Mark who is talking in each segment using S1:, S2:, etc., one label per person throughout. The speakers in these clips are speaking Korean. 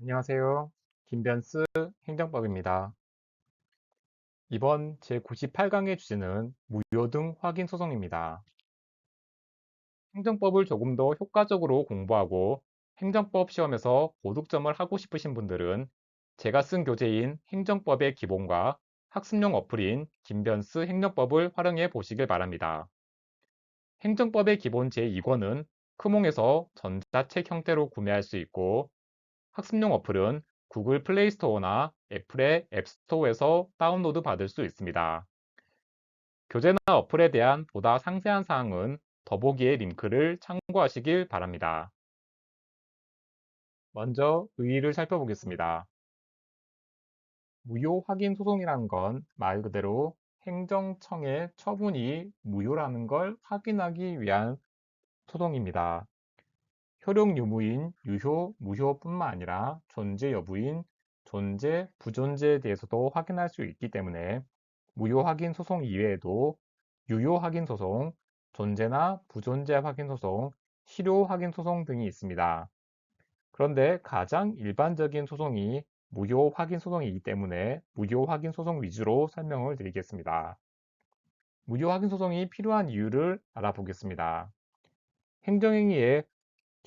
S1: 안녕하세요. 김변스 행정법입니다. 이번 제98강의 주제는 무효 등 확인 소송입니다. 행정법을 조금 더 효과적으로 공부하고 행정법 시험에서 고득점을 하고 싶으신 분들은 제가 쓴 교재인 행정법의 기본과 학습용 어플인 김변스 행정법을 활용해 보시길 바랍니다. 행정법의 기본 제2권은 크몽에서 전자책 형태로 구매할 수 있고 학습용 어플은 구글 플레이 스토어나 애플의 앱스토어에서 다운로드 받을 수 있습니다. 교재나 어플에 대한 보다 상세한 사항은 더보기의 링크를 참고하시길 바랍니다. 먼저 의의를 살펴보겠습니다. 무효 확인 소송이라는 건 말 그대로 행정청의 처분이 무효라는 걸 확인하기 위한 소송입니다. 효력 유무인 유효, 무효뿐만 아니라 존재 여부인 존재, 부존재에 대해서도 확인할 수 있기 때문에 무효 확인 소송 이외에도 유효 확인 소송, 존재나 부존재 확인 소송, 실효 확인 소송 등이 있습니다. 그런데 가장 일반적인 소송이 무효 확인 소송이기 때문에 무효 확인 소송 위주로 설명을 드리겠습니다. 무효 확인 소송이 필요한 이유를 알아보겠습니다. 행정행위에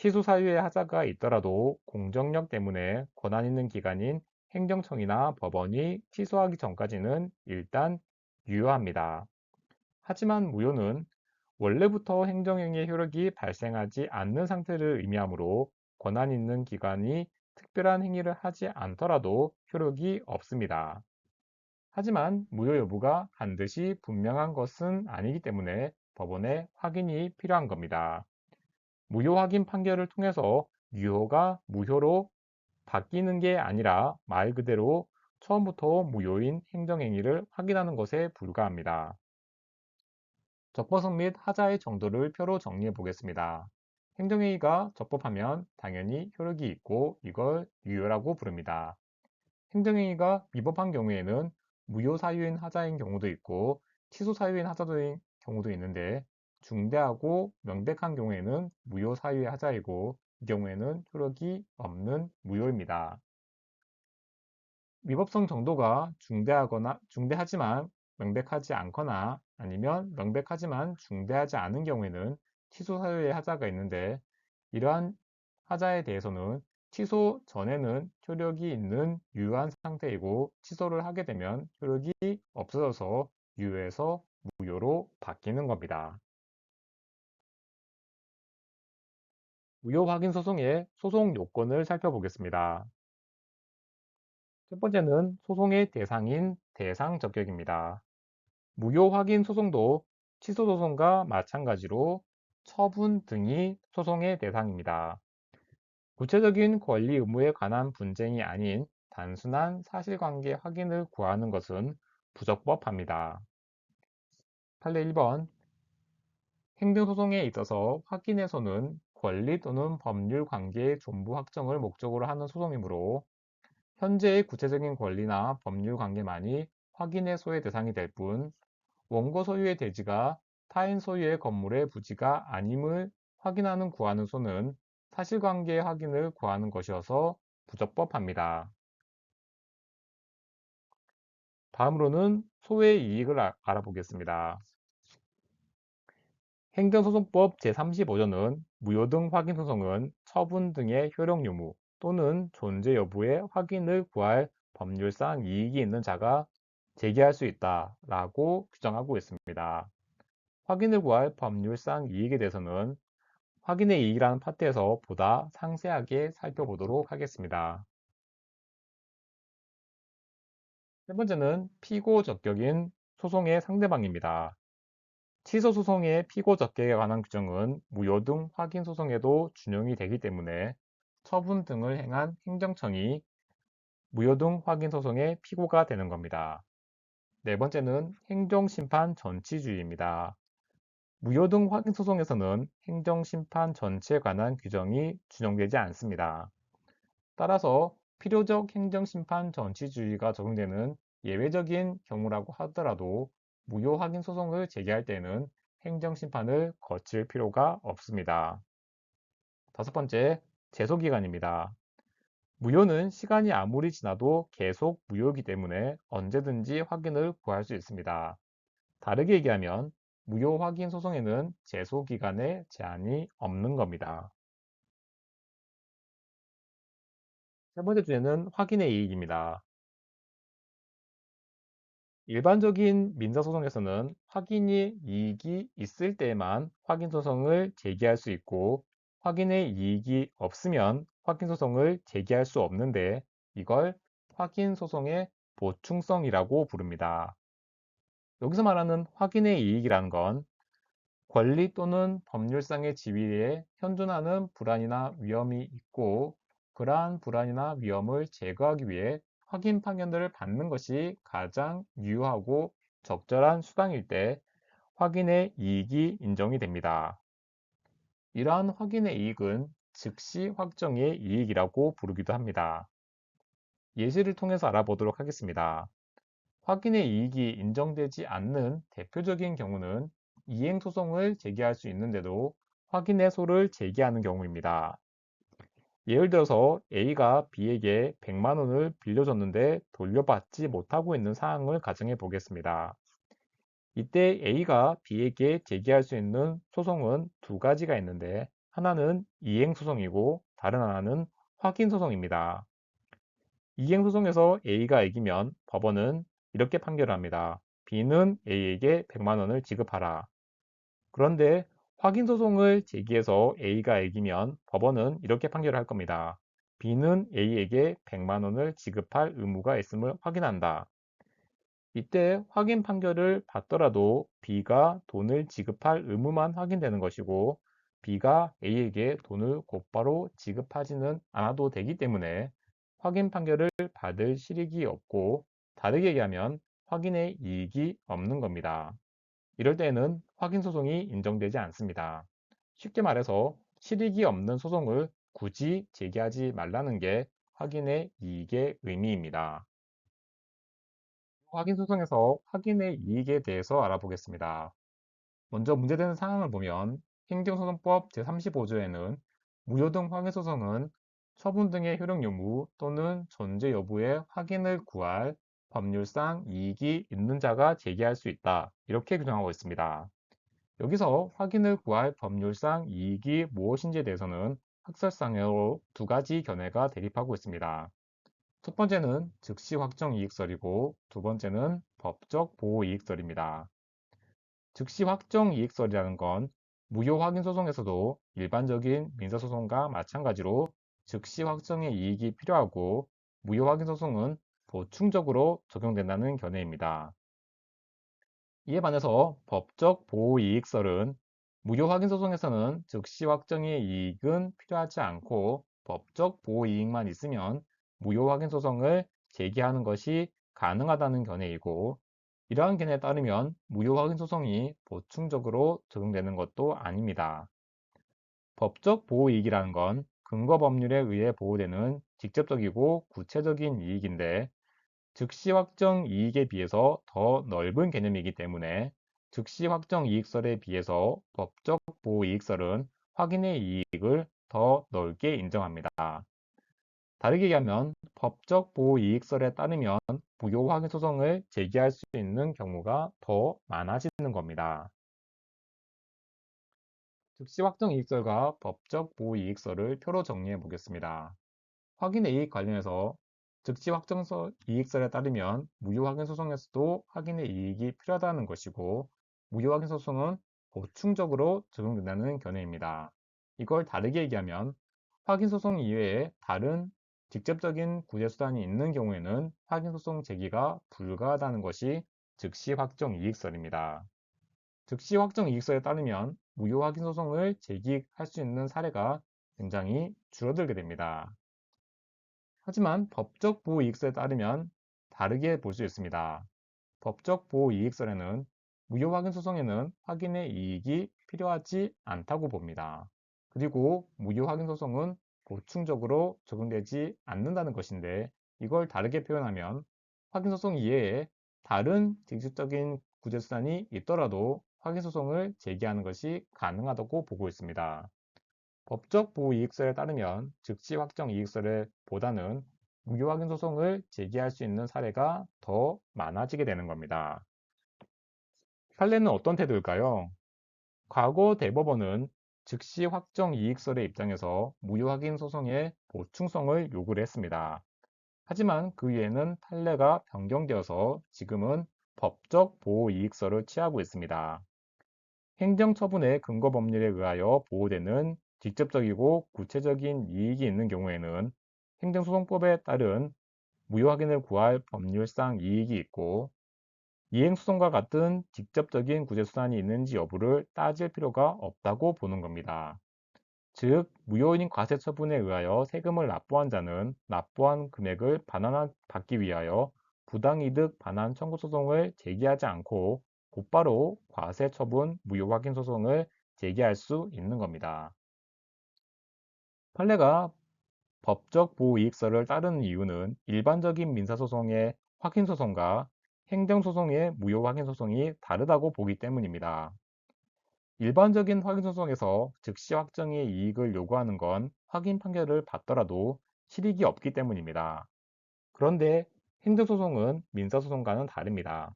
S1: 취소 사유의 하자가 있더라도 공정력 때문에 권한 있는 기관인 행정청이나 법원이 취소하기 전까지는 일단 유효합니다. 하지만 무효는 원래부터 행정행위의 효력이 발생하지 않는 상태를 의미하므로 권한 있는 기관이 특별한 행위를 하지 않더라도 효력이 없습니다. 하지만 무효 여부가 반드시 분명한 것은 아니기 때문에 법원의 확인이 필요한 겁니다. 무효 확인 판결을 통해서 유효가 무효로 바뀌는 게 아니라 말 그대로 처음부터 무효인 행정행위를 확인하는 것에 불과합니다. 적법성 및 하자의 정도를 표로 정리해 보겠습니다. 행정행위가 적법하면 당연히 효력이 있고 이걸 유효라고 부릅니다. 행정행위가 위법한 경우에는 무효 사유인 하자인 경우도 있고 취소 사유인 하자인 경우도 있는데 중대하고 명백한 경우에는 무효 사유의 하자이고 이 경우에는 효력이 없는 무효입니다. 위법성 정도가 중대하거나 중대하지만 명백하지 않거나 아니면 명백하지만 중대하지 않은 경우에는 취소 사유의 하자가 있는데 이러한 하자에 대해서는 취소 전에는 효력이 있는 유효한 상태이고 취소를 하게 되면 효력이 없어져서 유효에서 무효로 바뀌는 겁니다. 무효 확인 소송의 소송 요건을 살펴보겠습니다. 첫 번째는 소송의 대상인 대상 적격입니다. 무효 확인 소송도 취소 소송과 마찬가지로 처분 등이 소송의 대상입니다. 구체적인 권리 의무에 관한 분쟁이 아닌 단순한 사실관계 확인을 구하는 것은 부적법합니다. 판례 1번 행정소송에 있어서 확인에서는 권리 또는 법률 관계의 존부 확정을 목적으로 하는 소송이므로 현재의 구체적인 권리나 법률 관계만이 확인의 소의 대상이 될 뿐 원고 소유의 대지가 타인 소유의 건물의 부지가 아님을 확인하는 구하는 소는 사실관계의 확인을 구하는 것이어서 부적법합니다. 다음으로는 소의 이익을 알아보겠습니다. 행정소송법 제35조는 무효 등 확인 소송은 처분 등의 효력 유무 또는 존재 여부의 확인을 구할 법률상 이익이 있는 자가 제기할 수 있다 라고 규정하고 있습니다. 확인을 구할 법률상 이익에 대해서는 확인의 이익이라는 파트에서 보다 상세하게 살펴보도록 하겠습니다. 세 번째는 피고 적격인 소송의 상대방입니다. 취소 소송의 피고 적격에 관한 규정은 무효 등 확인 소송에도 준용이 되기 때문에 처분 등을 행한 행정청이 무효 등 확인 소송의 피고가 되는 겁니다. 네 번째는 행정심판 전치주의입니다. 무효 등 확인 소송에서는 행정심판 전치에 관한 규정이 준용되지 않습니다. 따라서 필요적 행정심판 전치주의가 적용되는 예외적인 경우라고 하더라도 무효 확인 소송을 제기할 때는 행정심판을 거칠 필요가 없습니다. 다섯 번째, 제소기간입니다. 무효는 시간이 아무리 지나도 계속 무효이기 때문에 언제든지 확인을 구할 수 있습니다. 다르게 얘기하면 무효 확인 소송에는 제소 기간에 제한이 없는 겁니다. 세 번째 주제는 확인의 이익입니다. 일반적인 민사소송에서는 확인의 이익이 있을 때만 확인소송을 제기할 수 있고 확인의 이익이 없으면 확인소송을 제기할 수 없는데 이걸 확인소송의 보충성이라고 부릅니다. 여기서 말하는 확인의 이익이라는 건 권리 또는 법률상의 지위에 현존하는 불안이나 위험이 있고 그러한 불안이나 위험을 제거하기 위해 확인 판결을 받는 것이 가장 유효하고 적절한 수단일 때 확인의 이익이 인정이 됩니다. 이러한 확인의 이익은 즉시 확정의 이익이라고 부르기도 합니다. 예시를 통해서 알아보도록 하겠습니다. 확인의 이익이 인정되지 않는 대표적인 경우는 이행소송을 제기할 수 있는데도 확인의 소를 제기하는 경우입니다. 예를 들어서 A가 B에게 100만 원을 빌려줬는데 돌려받지 못하고 있는 상황을 가정해 보겠습니다. 이때 A가 B에게 제기할 수 있는 소송은 두 가지가 있는데 하나는 이행소송이고 다른 하나는 확인소송입니다. 이행소송에서 A가 이기면 법원은 이렇게 판결을 합니다. B는 A에게 100만 원을 지급하라. 그런데 확인 소송을 제기해서 A가 이기면 법원은 이렇게 판결을 할 겁니다. B는 A에게 100만 원을 지급할 의무가 있음을 확인한다. 이때 확인 판결을 받더라도 B가 돈을 지급할 의무만 확인되는 것이고 B가 A에게 돈을 곧바로 지급하지는 않아도 되기 때문에 확인 판결을 받을 실익이 없고 다르게 얘기하면 확인의 이익이 없는 겁니다. 이럴 때에는 확인 소송이 인정되지 않습니다. 쉽게 말해서 실익이 없는 소송을 굳이 제기하지 말라는 게 확인의 이익의 의미입니다. 확인 소송에서 확인의 이익에 대해서 알아보겠습니다. 먼저 문제되는 상황을 보면 행정소송법 제35조에는 무효 등 확인 소송은 처분 등의 효력 여부 또는 존재 여부의 확인을 구할 법률상 이익이 있는 자가 제기할 수 있다. 이렇게 규정하고 있습니다. 여기서 확인을 구할 법률상 이익이 무엇인지에 대해서는 학설상으로 두 가지 견해가 대립하고 있습니다. 첫 번째는 즉시 확정 이익설이고 두 번째는 법적 보호 이익설입니다. 즉시 확정 이익설이라는 건 무효 확인 소송에서도 일반적인 민사 소송과 마찬가지로 즉시 확정의 이익이 필요하고 무효 확인 소송은 보충적으로 적용된다는 견해입니다. 이에 반해서 법적 보호 이익설은 무효 확인 소송에서는 즉시 확정의 이익은 필요하지 않고 법적 보호 이익만 있으면 무효 확인 소송을 제기하는 것이 가능하다는 견해이고 이러한 견해에 따르면 무효 확인 소송이 보충적으로 적용되는 것도 아닙니다. 법적 보호 이익이라는 건 근거 법률에 의해 보호되는 직접적이고 구체적인 이익인데 즉시 확정 이익에 비해서 더 넓은 개념이기 때문에 즉시 확정 이익설에 비해서 법적 보호 이익설은 확인의 이익을 더 넓게 인정합니다. 다르게 얘기하면 법적 보호 이익설에 따르면 무효 확인 소송을 제기할 수 있는 경우가 더 많아지는 겁니다. 즉시 확정 이익설과 법적 보호 이익설을 표로 정리해 보겠습니다. 확인의 이익 관련해서 즉시 확정서 이익설에 따르면 무효 확인 소송에서도 확인의 이익이 필요하다는 것이고 무효 확인 소송은 보충적으로 적용된다는 견해입니다. 이걸 다르게 얘기하면 확인 소송 이외에 다른 직접적인 구제 수단이 있는 경우에는 확인 소송 제기가 불가하다는 것이 즉시 확정 이익설입니다. 즉시 확정 이익설에 따르면 무효 확인 소송을 제기할 수 있는 사례가 굉장히 줄어들게 됩니다. 하지만 법적 보호 이익서에 따르면 다르게 볼 수 있습니다. 법적 보호 이익설에는 무효 확인 소송에는 확인의 이익이 필요하지 않다고 봅니다. 그리고 무효 확인 소송은 보충적으로 적용되지 않는다는 것인데 이걸 다르게 표현하면 확인 소송 이외에 다른 직접적인 구제 수단이 있더라도 확인 소송을 제기하는 것이 가능하다고 보고 있습니다. 법적 보호이익서에 따르면 즉시 확정 이익서를 보다는 무효 확인 소송을 제기할 수 있는 사례가 더 많아지게 되는 겁니다. 판례는 어떤 태도일까요? 과거 대법원은 즉시 확정 이익설의 입장에서 무효 확인 소송의 보충성을 요구를 했습니다. 하지만 그 이후에는 판례가 변경되어서 지금은 법적 보호 이익서를 취하고 있습니다. 행정처분의 근거 법률에 의하여 보호되는 직접적이고 구체적인 이익이 있는 경우에는 행정소송법에 따른 무효 확인을 구할 법률상 이익이 있고 이행소송과 같은 직접적인 구제수단이 있는지 여부를 따질 필요가 없다고 보는 겁니다. 즉, 무효인 과세 처분에 의하여 세금을 납부한 자는 납부한 금액을 반환받기 위하여 부당이득 반환 청구 소송을 제기하지 않고 곧바로 과세 처분 무효 확인 소송을 제기할 수 있는 겁니다. 판례가 법적 보호 이익서를 따르는 이유는 일반적인 민사소송의 확인소송과 행정소송의 무효 확인소송이 다르다고 보기 때문입니다. 일반적인 확인소송에서 즉시 확정의 이익을 요구하는 건 확인 판결을 받더라도 실익이 없기 때문입니다. 그런데 행정소송은 민사소송과는 다릅니다.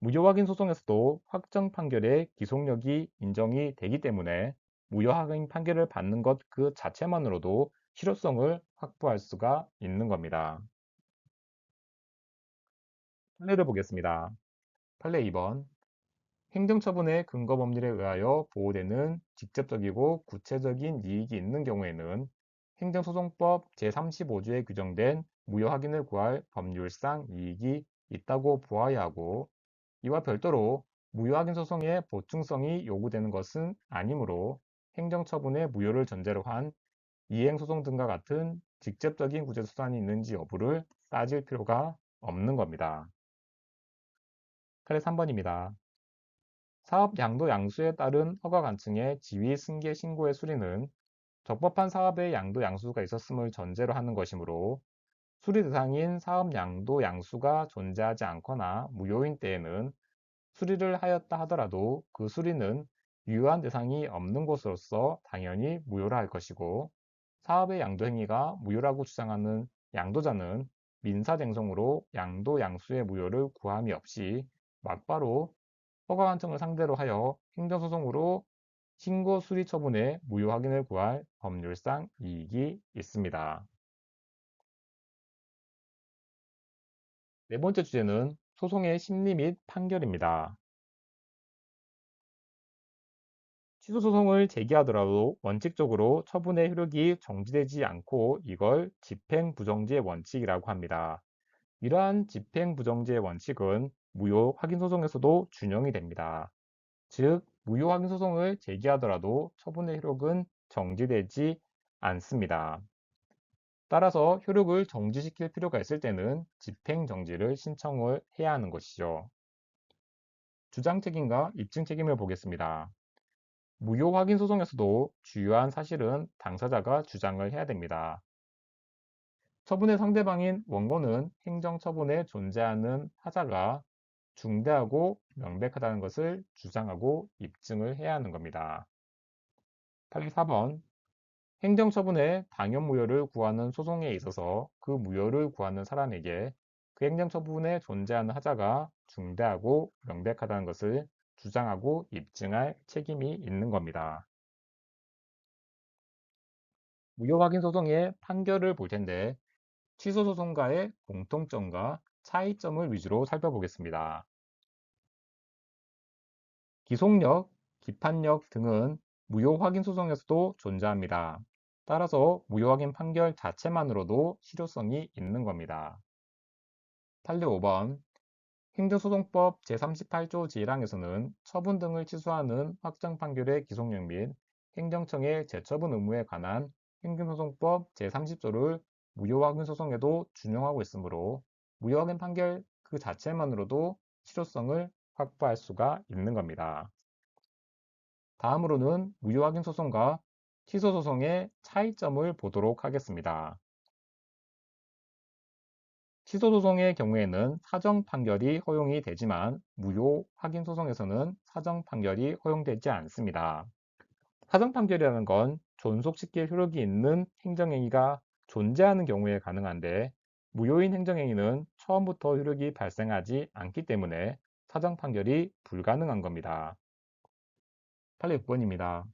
S1: 무효 확인 소송에서도 확정 판결의 기속력이 인정이 되기 때문에 무효 확인 판결을 받는 것 그 자체만으로도 실효성을 확보할 수가 있는 겁니다. 판례를 보겠습니다. 판례 2번 행정처분의 근거 법률에 의하여 보호되는 직접적이고 구체적인 이익이 있는 경우에는 행정소송법 제35조에 규정된 무효 확인을 구할 법률상 이익이 있다고 보아야 하고 이와 별도로 무효 확인 소송의 보충성이 요구되는 것은 아니므로 행정처분의 무효를 전제로 한 이행소송 등과 같은 직접적인 구제수단이 있는지 여부를 따질 필요가 없는 겁니다. 사례 3번입니다. 사업 양도 양수에 따른 허가 간증의 지위 승계 신고의 수리는 적법한 사업의 양도 양수가 있었음을 전제로 하는 것이므로 수리 대상인 사업 양도 양수가 존재하지 않거나 무효인 때에는 수리를 하였다 하더라도 그 수리는 유효한 대상이 없는 것으로서 당연히 무효라 할 것이고 사업의 양도 행위가 무효라고 주장하는 양도자는 민사쟁송으로 양도 양수의 무효를 구함이 없이 막바로 허가관청을 상대로 하여 행정소송으로 신고 수리 처분의 무효 확인을 구할 법률상 이익이 있습니다. 네 번째 주제는 소송의 심리 및 판결입니다. 취소 소송을 제기하더라도 원칙적으로 처분의 효력이 정지되지 않고 이걸 집행부정지의 원칙이라고 합니다. 이러한 집행부정지의 원칙은 무효 확인 소송에서도 준용이 됩니다. 즉, 무효 확인 소송을 제기하더라도 처분의 효력은 정지되지 않습니다. 따라서 효력을 정지시킬 필요가 있을 때는 집행정지를 신청을 해야 하는 것이죠. 주장 책임과 입증 책임을 보겠습니다. 무효 확인 소송에서도 주요한 사실은 당사자가 주장을 해야 됩니다. 처분의 상대방인 원고는 행정처분에 존재하는 하자가 중대하고 명백하다는 것을 주장하고 입증을 해야 하는 겁니다. 판례 4번 행정처분의 당연 무효를 구하는 소송에 있어서 그 무효를 구하는 사람에게 그 행정처분에 존재하는 하자가 중대하고 명백하다는 것을 주장하고 입증할 책임이 있는 겁니다. 무효 확인 소송의 판결을 볼 텐데 취소 소송과의 공통점과 차이점을 위주로 살펴보겠습니다. 기속력, 기판력 등은 무효 확인 소송에서도 존재합니다. 따라서 무효 확인 판결 자체만으로도 실효성이 있는 겁니다. 판례 5번 행정소송법 제38조 제1항에서는 처분 등을 취소하는 확정 판결의 기속력 및 행정청의 재처분 의무에 관한 행정소송법 제30조를 무효 확인 소송에도 준용하고 있으므로 무효 확인 판결 그 자체만으로도 실효성을 확보할 수가 있는 겁니다. 다음으로는 무효 확인 소송과 취소 소송의 차이점을 보도록 하겠습니다. 취소 소송의 경우에는 사정 판결이 허용이 되지만 무효 확인 소송에서는 사정 판결이 허용되지 않습니다. 사정 판결이라는 건 존속시킬 효력이 있는 행정행위가 존재하는 경우에 가능한데 무효인 행정행위는 처음부터 효력이 발생하지 않기 때문에 사정 판결이 불가능한 겁니다. 806번입니다.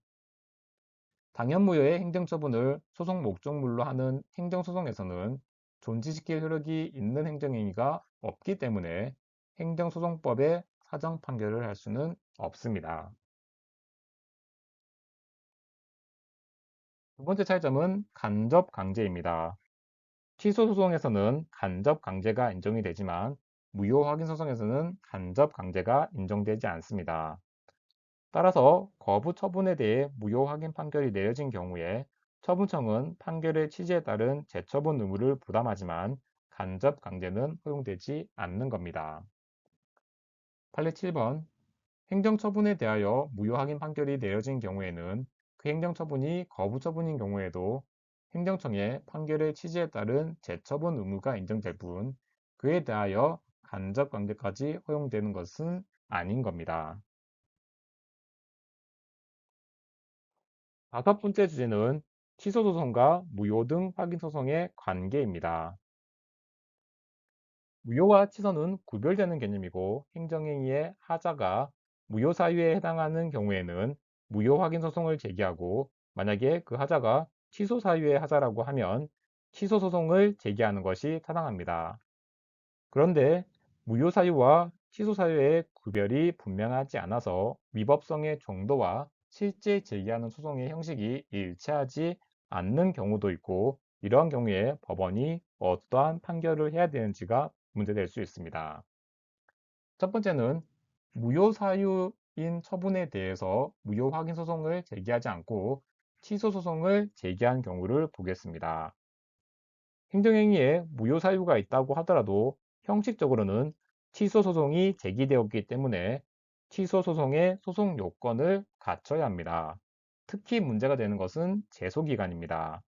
S1: 당연무효의 행정처분을 소송 목적물로 하는 행정소송에서는 존지시킬 효력이 있는 행정행위가 없기 때문에 행정소송법에 사정 판결을 할 수는 없습니다. 두 번째 차이점은 간접 강제입니다. 취소 소송에서는 간접 강제가 인정이 되지만 무효 확인 소송에서는 간접 강제가 인정되지 않습니다. 따라서 거부 처분에 대해 무효 확인 판결이 내려진 경우에 처분청은 판결의 취지에 따른 재처분 의무를 부담하지만 간접 강제는 허용되지 않는 겁니다. 판례 7번 행정처분에 대하여 무효 확인 판결이 내려진 경우에는 그 행정처분이 거부 처분인 경우에도 행정청의 판결의 취지에 따른 재처분 의무가 인정될 뿐 그에 대하여 간접 관계까지 허용되는 것은 아닌 겁니다. 다섯 번째 주제는 취소소송과 무효 등 확인소송의 관계입니다. 무효와 취소는 구별되는 개념이고 행정행위의 하자가 무효 사유에 해당하는 경우에는 무효 확인소송을 제기하고 만약에 그 하자가 취소 사유의 하자라고 하면 취소 소송을 제기하는 것이 타당합니다. 그런데 무효 사유와 취소 사유의 구별이 분명하지 않아서 위법성의 정도와 실제 제기하는 소송의 형식이 일치하지 않는 경우도 있고 이러한 경우에 법원이 어떠한 판결을 해야 되는지가 문제될 수 있습니다. 첫 번째는 무효 사유인 처분에 대해서 무효 확인 소송을 제기하지 않고 취소 소송을 제기한 경우를 보겠습니다. 행정행위에 무효 사유가 있다고 하더라도 형식적으로는 취소 소송이 제기되었기 때문에 취소 소송의 소송 요건을 갖춰야 합니다. 특히 문제가 되는 것은 제소 기간입니다.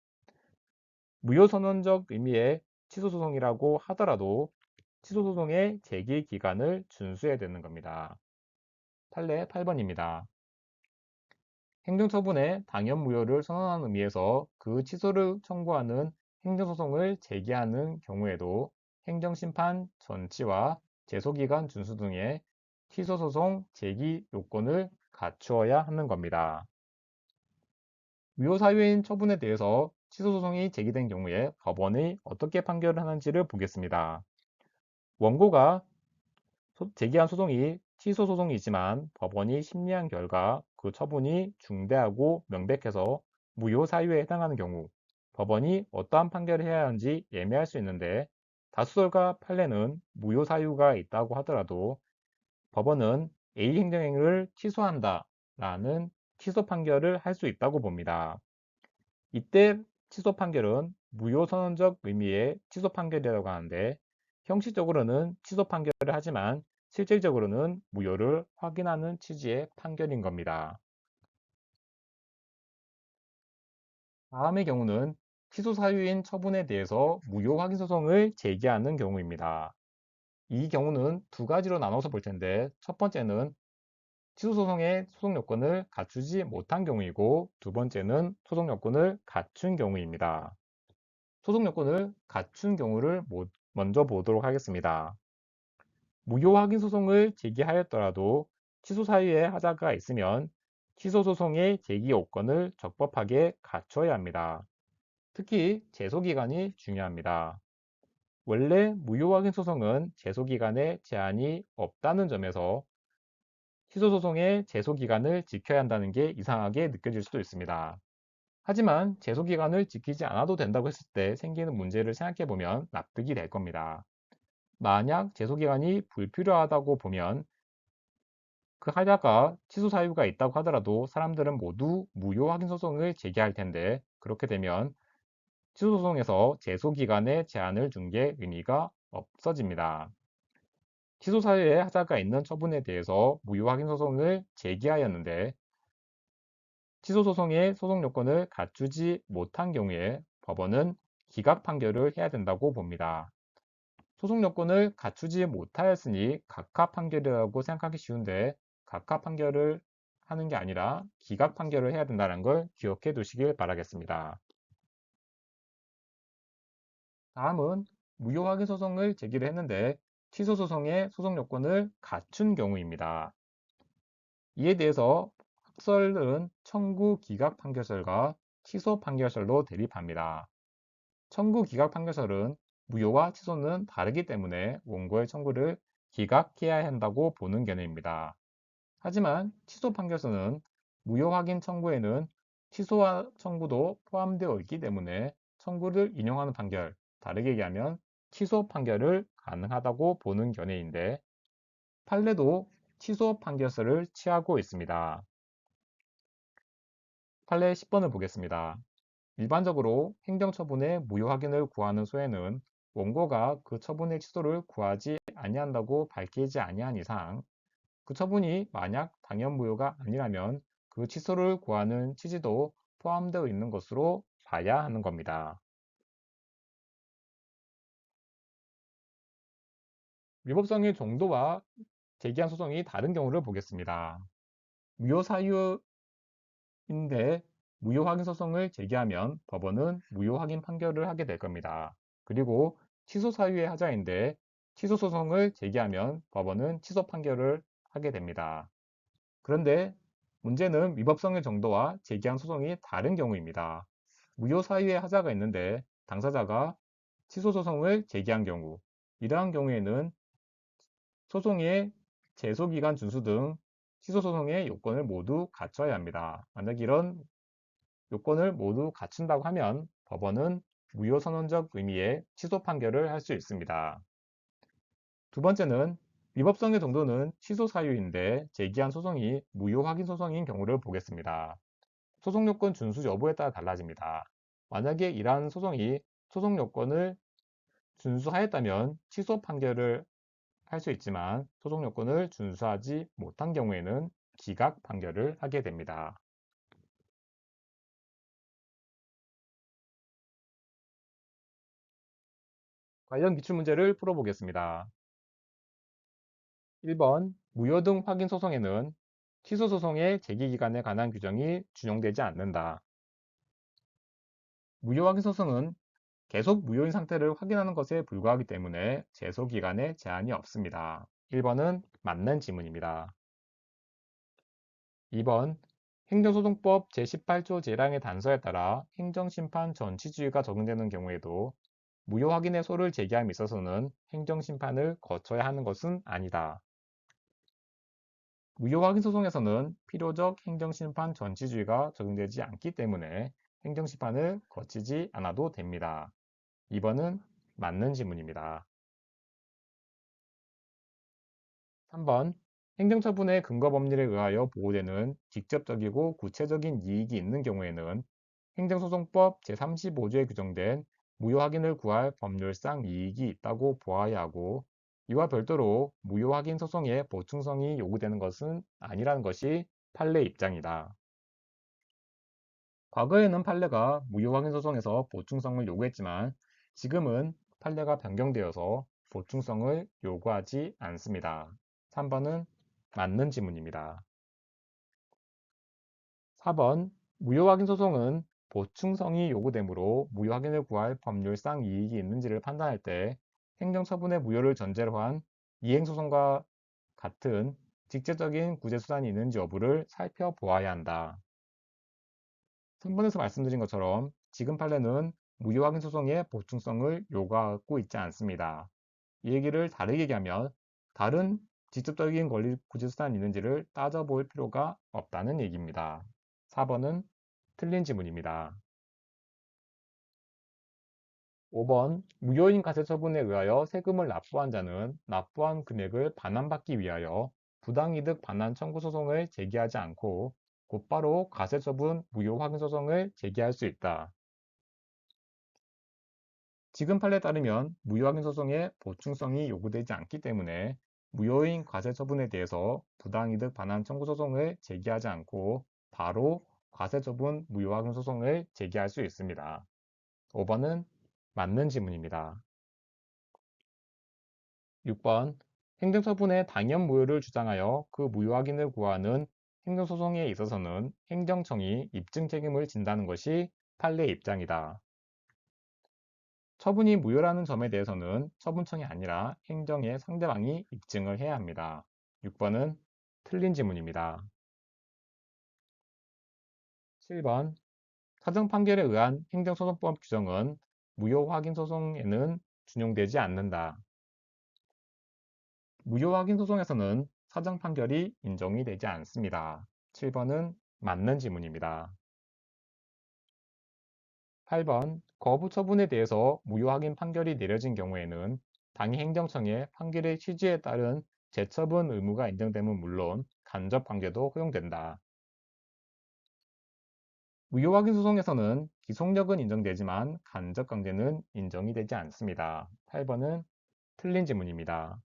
S1: 무효 선언적 의미의 취소 소송이라고 하더라도 취소 소송의 제기 기간을 준수해야 되는 겁니다. 판례 8번입니다. 행정처분의 당연 무효를 선언하는 의미에서 그 취소를 청구하는 행정소송을 제기하는 경우에도 행정심판 전치와 제소기간 준수 등의 취소 소송 제기 요건을 갖추어야 하는 겁니다. 무효사유인 처분에 대해서 취소 소송이 제기된 경우에 법원이 어떻게 판결을 하는지를 보겠습니다. 원고가 제기한 소송이 취소 소송이지만 법원이 심리한 결과 그 처분이 중대하고 명백해서 무효 사유에 해당하는 경우 법원이 어떠한 판결을 해야 하는지 예매할 수 있는데 다수설과 판례는 무효 사유가 있다고 하더라도 법원은 A 행정행위를 취소한다 라는 취소 판결을 할 수 있다고 봅니다. 이때 취소 판결은 무효선언적 의미의 취소 판결이라고 하는데 형식적으로는 취소 판결을 하지만 실질적으로는 무효를 확인하는 취지의 판결인 겁니다. 다음의 경우는 취소 사유인 처분에 대해서 무효 확인 소송을 제기하는 경우입니다. 이 경우는 두 가지로 나눠서 볼 텐데 첫 번째는 취소 소송의 소송 요건을 갖추지 못한 경우이고 두 번째는 소송 요건을 갖춘 경우입니다. 소송 요건을 갖춘 경우를 먼저 보도록 하겠습니다. 무효 확인 소송을 제기하였더라도 취소 사유에 하자가 있으면 취소 소송의 제기 요건을 적법하게 갖춰야 합니다. 특히 제소 기간이 중요합니다. 원래 무효 확인 소송은 제소 기간에 제한이 없다는 점에서 취소 소송의 제소 기간을 지켜야 한다는 게 이상하게 느껴질 수도 있습니다. 하지만 제소 기간을 지키지 않아도 된다고 했을 때 생기는 문제를 생각해 보면 납득이 될 겁니다. 만약 제소 기간이 불필요하다고 보면 그 하자가 취소 사유가 있다고 하더라도 사람들은 모두 무효 확인 소송을 제기할 텐데 그렇게 되면 취소소송에서 제소기간에 제한을 둔 게 의미가 없어집니다. 취소 사유에 하자가 있는 처분에 대해서 무효 확인 소송을 제기하였는데 취소 소송의 소송 요건을 갖추지 못한 경우에 법원은 기각 판결을 해야 된다고 봅니다. 소송 요건을 갖추지 못하였으니 각하 판결이라고 생각하기 쉬운데 각하 판결을 하는 게 아니라 기각 판결을 해야 된다는 걸 기억해 두시길 바라겠습니다. 다음은 무효 확인 소송을 제기를 했는데 취소 소송의 소송 요건을 갖춘 경우입니다. 이에 대해서 학설은 청구 기각 판결설과 취소 판결설로 대립합니다. 청구 기각 판결설은 무효와 취소는 다르기 때문에 원고의 청구를 기각해야 한다고 보는 견해입니다. 하지만 취소 판결서는 무효 확인 청구에는 취소와 청구도 포함되어 있기 때문에 청구를 인용하는 판결, 다르게 얘기하면 취소 판결을 가능하다고 보는 견해인데 판례도 취소 판결서를 취하고 있습니다. 판례 10번을 보겠습니다. 일반적으로 행정처분의 무효 확인을 구하는 소에는 원고가 그 처분의 취소를 구하지 아니한다고 밝히지 아니한 이상 그 처분이 만약 당연 무효가 아니라면 그 취소를 구하는 취지도 포함되어 있는 것으로 봐야 하는 겁니다. 위법성의 정도와 제기한 소송이 다른 경우를 보겠습니다. 무효 사유인데 무효 확인 소송을 제기하면 법원은 무효 확인 판결을 하게 될 겁니다. 그리고 취소 사유의 하자인데 취소 소송을 제기하면 법원은 취소 판결을 하게 됩니다. 그런데 문제는 위법성의 정도와 제기한 소송이 다른 경우입니다. 무효 사유의 하자가 있는데 당사자가 취소 소송을 제기한 경우 이러한 경우에는 소송의 제소기간 준수 등 취소 소송의 요건을 모두 갖춰야 합니다. 만약 이런 요건을 모두 갖춘다고 하면 법원은 무효 선언적 의미의 취소 판결을 할 수 있습니다. 두 번째는 위법성의 정도는 취소 사유인데 제기한 소송이 무효 확인 소송인 경우를 보겠습니다. 소송 요건 준수 여부에 따라 달라집니다. 만약에 이러한 소송이 소송 요건을 준수하였다면 취소 판결을 할 수 있지만 소송 요건을 준수하지 못한 경우에는 기각 판결을 하게 됩니다. 관련 기출문제를 풀어보겠습니다. 1번 무효 등 확인 소송에는 취소 소송의 제기 기간에 관한 규정이 준용되지 않는다. 무효 확인 소송은 계속 무효인 상태를 확인하는 것에 불과하기 때문에 제소 기간에 제한이 없습니다. 1번은 맞는 지문입니다. 2번 행정소송법 제18조 제1항의 단서에 따라 행정심판 전치주의가 적용되는 경우에도 무효 확인의 소를 제기함에 있어서는 행정심판을 거쳐야 하는 것은 아니다. 무효 확인 소송에서는 필요적 행정심판 전치주의가 적용되지 않기 때문에 행정심판을 거치지 않아도 됩니다. 2번은 맞는 지문입니다. 3번 행정처분의 근거 법률에 의하여 보호되는 직접적이고 구체적인 이익이 있는 경우에는 행정소송법 제35조에 규정된 무효 확인을 구할 법률상 이익이 있다고 보아야 하고 이와 별도로 무효 확인 소송의 보충성이 요구되는 것은 아니라는 것이 판례 입장이다. 과거에는 판례가 무효 확인 소송에서 보충성을 요구했지만 지금은 판례가 변경되어서 보충성을 요구하지 않습니다. 3번은 맞는 지문입니다. 4번 무효 확인 소송은 보충성이 요구되므로 무효 확인을 구할 법률상 이익이 있는지를 판단할 때 행정처분의 무효를 전제로 한 이행소송과 같은 직접적인 구제수단이 있는지 여부를 살펴보아야 한다. 3번에서 말씀드린 것처럼 지금 판례는 무효 확인 소송의 보충성을 요구하고 있지 않습니다. 이 얘기를 다르게 얘기하면 다른 직접적인 권리 구제수단이 있는지를 따져볼 필요가 없다는 얘기입니다. 4번은 틀린 지문입니다. 5번 무효인 가세처분에 의하여 세금을 납부한 자는 납부한 금액을 반환받기 위하여 부당이득 반환 청구 소송을 제기하지 않고 곧바로 가세처분 무효 확인 소송을 제기할 수 있다. 지금 판례에 따르면 무효 확인 소송의 보충성이 요구되지 않기 때문에 무효인 과세 처분에 대해서 부당이득 반환 청구 소송을 제기하지 않고 바로 과세 처분 무효 확인 소송을 제기할 수 있습니다. 5번은 맞는 지문입니다. 6번 행정처분의 당연 무효를 주장하여 그 무효 확인을 구하는 행정소송에 있어서는 행정청이 입증 책임을 진다는 것이 판례의 입장이다. 처분이 무효라는 점에 대해서는 처분청이 아니라 행정의 상대방이 입증을 해야 합니다. 6번은 틀린 지문입니다. 7번 사정 판결에 의한 행정소송법 규정은 무효 확인 소송에는 준용되지 않는다. 무효 확인 소송에서는 사정 판결이 인정이 되지 않습니다. 7번은 맞는 지문입니다. 8번 거부 처분에 대해서 무효 확인 판결이 내려진 경우에는 당해 행정청의 판결의 취지에 따른 재처분 의무가 인정되면 물론 간접 관계도 허용된다. 무효 확인 소송에서는 기속력은 인정되지만 간접 관계는 인정이 되지 않습니다. 8번은 틀린 지문입니다.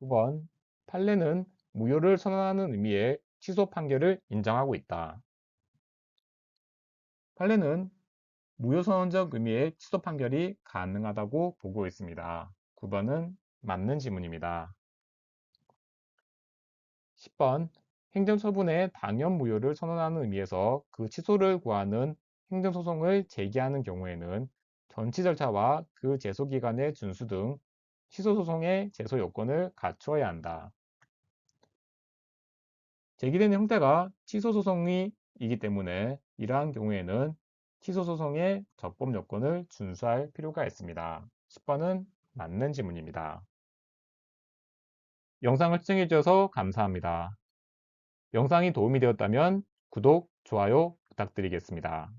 S1: 9번 판례는 무효를 선언하는 의미의 취소 판결을 인정하고 있다. 판례는 무효선언적 의미의 취소 판결이 가능하다고 보고 있습니다. 9번은 맞는 지문입니다. 10번 행정처분의 당연 무효를 선언하는 의미에서 그 취소를 구하는 행정소송을 제기하는 경우에는 전치 절차와 그 제소기간의 준수 등 취소소송의 제소 요건을 갖추어야 한다. 제기되는 형태가 취소소송이기 때문에 이러한 경우에는 취소소송의 적법 요건을 준수할 필요가 있습니다. 10번은 맞는 지문입니다. 영상을 시청해주셔서 감사합니다. 영상이 도움이 되었다면 구독, 좋아요 부탁드리겠습니다.